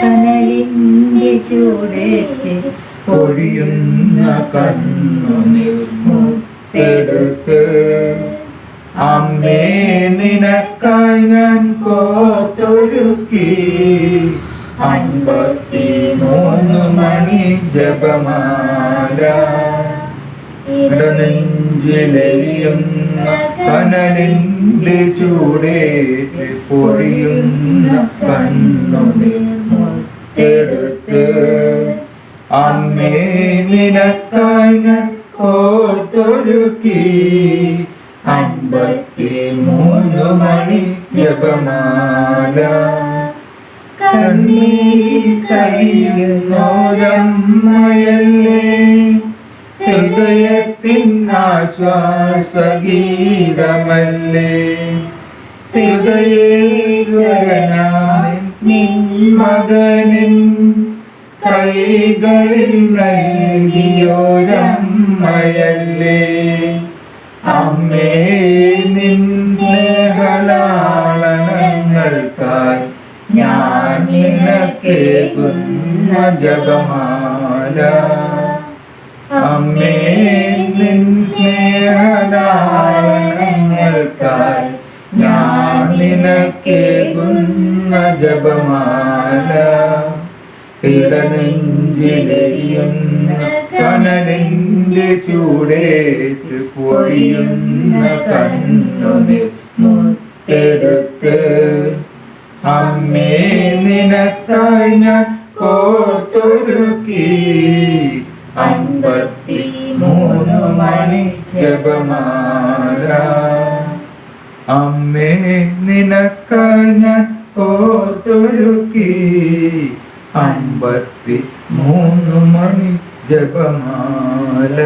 കനലിന്റെ ചൂടേക്ക് പൊഴിയുന്ന കണ്ണുനിൽ മുത്തെടുത്ത്. അമ്മേ നിനക്കായി ഞാൻ കോട്ടൊരുക്കി. അൻപത്തി മൂന്ന് മണി ജപമാല. നെഞ്ചിലെരിയുന്ന കനലിന്റെ ചൂടേറ്റ് പൊഴിയുന്ന കണ്ണുനീർ മുത്തെടുത്ത് അമ്മേ നിനക്കായി കോർത്തൊരുക്കി അൻപത്തി മൂന്ന് മണി ജപമാല. കണ്ണീരിൽ കഴിയുന്നോരമ്മയല്ലേ ഹൃദയത്തിൻ ആശ്വാസഗീതമല്ലേ? ഹൃദയേശ്വരനായ നിൻ മകനിൻ കൈകളിൽ നൽകിയോരമ്മയല്ലേ? അമ്മേ നിൻ സ്നേഹലാളനങ്ങൾക്കായി ഞാൻ നിനക്കേകുന്ന ജപമാല നിനക്കേകുന്ന ജപമാല. ഇടനെഞ്ചിലെരിയുന്ന കനലിന്റെ ചൂടേറ്റ് പൊഴിയുന്ന കണ്ണുനിൽ മുത്തെടുത്ത് അമ്മേ നിനക്കായി ഞാൻ കോർത്തൊരുക്കി അൻപത്തി മൂന്ന് മണി ജപമാല. അമ്മേ നിനക്ക ഞാൻ ഓർത്തൊരുക്കി. അമ്പത്തി മൂന്ന് മണി ജപമാല.